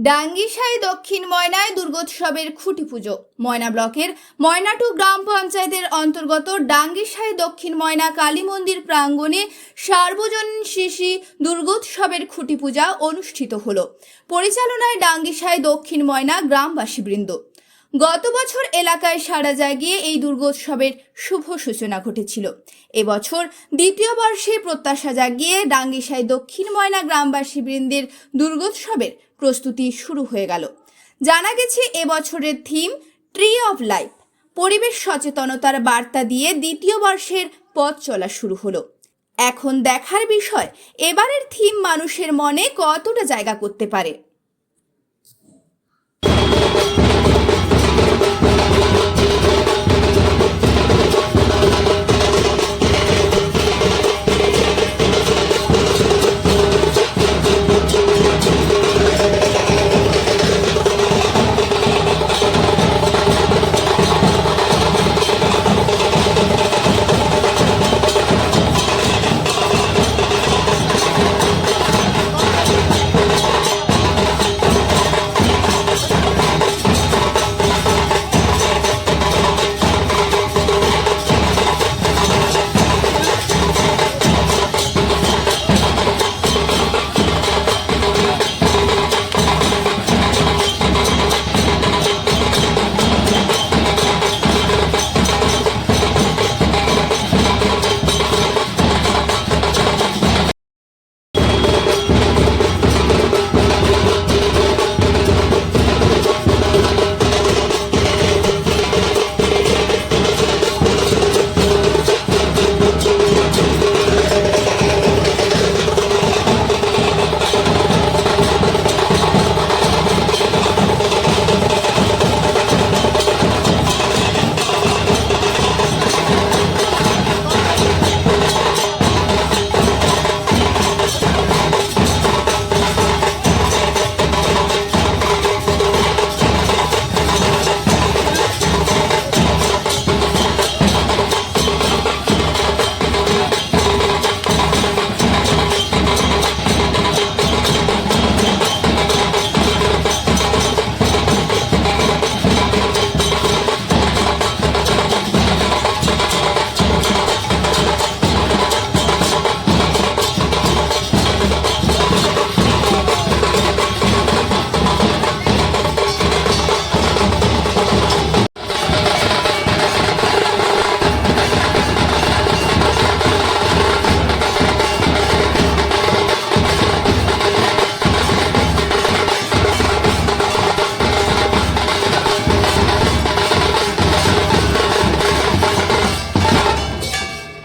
ডাঙ্গিসাই দক্ষিণ ময়নায় দুর্গোৎসবের খুঁটি পুজো। ময়না ব্লকের ময়নাটু গ্রাম পঞ্চায়েতের অন্তর্গত ডাঙ্গিসাই দক্ষিণ ময়না কালী মন্দির প্রাঙ্গণে সার্বজনীন শিশি দুর্গোৎসবের খুঁটি পূজা অনুষ্ঠিত হলো। পরিচালনায় ডাঙ্গিসাই দক্ষিণ ময়না গ্রামবাসীবৃন্দ। গত বছর এলাকায় সারা জাগিয়ে এই দুর্গোৎসবের শুভ সূচনা ঘটেছিল। এবছর দ্বিতীয় বর্ষে প্রত্যাশা জাগিয়ে ডাঙ্গিসাই দক্ষিণ ময়না গ্রামবাসী বৃন্দের দুর্গোৎসবের প্রস্তুতি শুরু হয়ে গেল। জানা গেছে এবছরের থিম ট্রি অফ লাইফ। পরিবেশ সচেতনতার বার্তা দিয়ে দ্বিতীয় বর্ষের পথ চলা শুরু হলো। এখন দেখার বিষয়, এবারের থিম মানুষের মনে কতটা জায়গা করতে পারে?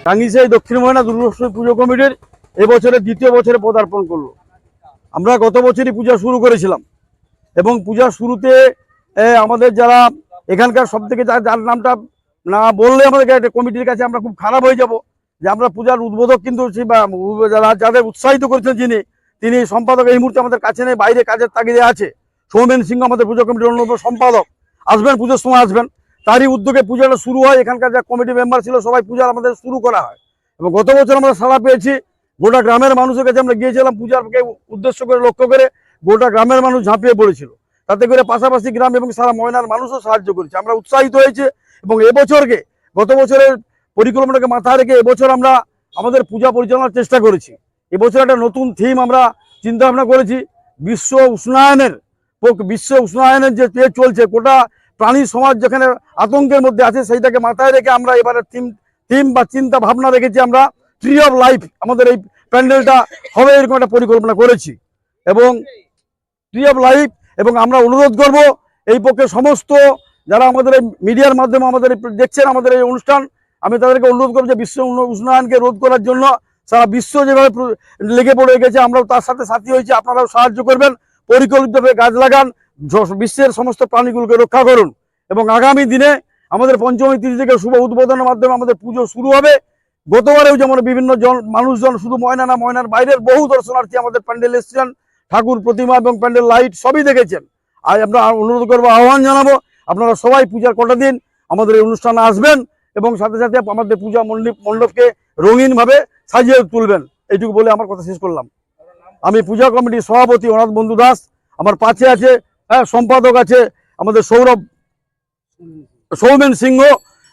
টাঙ্গিসাই দক্ষিণ ময়না দুর্গোৎসব পুজো কমিটির এবছরের দ্বিতীয় বছরে পদার্পণ করল। আমরা গত বছরই পূজা শুরু করেছিলাম এবং পূজার শুরুতে আমাদের যারা এখানকার সব থেকে যার নামটা না বললে আমাদের কমিটির কাছে আমরা খুব খারাপ হয়ে যাব যে আমরা পূজার উদ্বোধক কিন্তু যারা যাদের উৎসাহিত করেছেন যিনি, তিনি সম্পাদক এই মুহূর্তে আমাদের কাছে নেই, বাইরে কাজের তাগিদে আছে। সৌমেন সিংহ আমাদের পুজো কমিটির অন্যতম সম্পাদক। আসবেন, পুজোর সময় আসবেন। তারই উদ্যোগে পূজাটা শুরু হয়। এখানকার যা কমিটি মেম্বার ছিল সবাই পূজা আমাদের শুরু করা হয়। এবং গত বছর আমরা সাড়া পেয়েছি। গোটা গ্রামের মানুষের কাছে আমরা গিয়েছিলাম পূজাকে উদ্দেশ্য করে, লক্ষ্য করে গোটা গ্রামের মানুষ ঝাঁপিয়ে পড়েছিল। তাতে করে পাশাপাশি গ্রাম এবং সারা ময়নার মানুষও সাহায্য করেছে। আমরা উৎসাহিত হয়েছে এবং এবছরকে, গত বছরের পরিকল্পনাকে মাথায় রেখে এবছর আমরা আমাদের পূজা পরিচালনার চেষ্টা করেছি। এবছর একটা নতুন থিম আমরা চিন্তা ভাবনা করেছি। বিশ্ব উষ্ণায়নের বিশ্ব উষ্ণায়নের যে চলছে, গোটা প্রাণী সমাজ যেখানে আতঙ্কের মধ্যে আছে, সেইটাকে মাথায় রেখে আমরা এবারে থিম থিম বা চিন্তা ভাবনা রেখেছি আমরা ট্রি অফ লাইফ আমাদের এই প্যান্ডেলটা হবে এরকম একটা পরিকল্পনা করেছি। এবং ট্রি অফ লাইফ এবং আমরা অনুরোধ করব, এই পক্ষে সমস্ত যারা আমাদের এই মিডিয়ার মাধ্যমে আমাদের দেখছেন, আমাদের এই অনুষ্ঠান, আমি তাদেরকে অনুরোধ করব যে বিশ্ব উষ্ণায়নকে রোধ করার জন্য, সারা বিশ্ব যেভাবে লেগে পড়ে গেছে, আমরাও তার সাথে সাথী হয়েছি, আপনারাও সাহায্য করবেন, পরিকল্পিতভাবে গাছ লাগান বিশ্বের সমস্ত প্রাণীগুলোকে রক্ষা করুন এবং আগামী দিনে আমাদের পঞ্চমী তিথি থেকে শুভ উদ্বোধনের মাধ্যমে আমাদের পুজো শুরু হবে। গতবারেও যেমন বিভিন্ন জন মানুষজন শুধু ময়না না, ময়নার বাইরের বহু দর্শনার্থী আমাদের প্যান্ডেল এসেছেন ঠাকুর প্রতিমা এবং প্যান্ডেল লাইট সবই দেখেছেন। আজ আমরা অনুরোধ করব, আহ্বান জানাব, আপনারা সবাই পূজার কটা দিন আমাদের এই অনুষ্ঠানে আসবেন এবং সাথে সাথে আমাদের পূজা মণ্ডপ মণ্ডপকে রঙিনভাবে সাজিয়ে তুলবেন। এইটুকু বলে আমার কথা শেষ করলাম। আমি পূজা কমিটির সভাপতি অনাথ বন্ধু দাস, আমার পাশে আছে হ্যাঁ সম্পাদক আছে আমাদের সৌরভ, সৌমেন সিংহ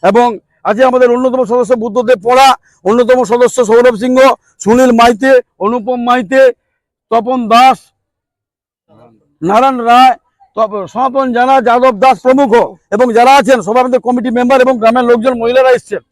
এবং আছে আমাদের অন্যতম সদস্য বুদ্ধদেব পড়া, অন্যতম সদস্য সৌরভ সিংহ, সুনীল মাইতে, অনুপম মাইতে, তপন দাস, নারায়ণ রায় সনাতন জানা, যাদব দাস প্রমুখ এবং যারা আছেন সবাই আমাদের কমিটি মেম্বার এবং গ্রামের লোকজন, মহিলারা এসছেন।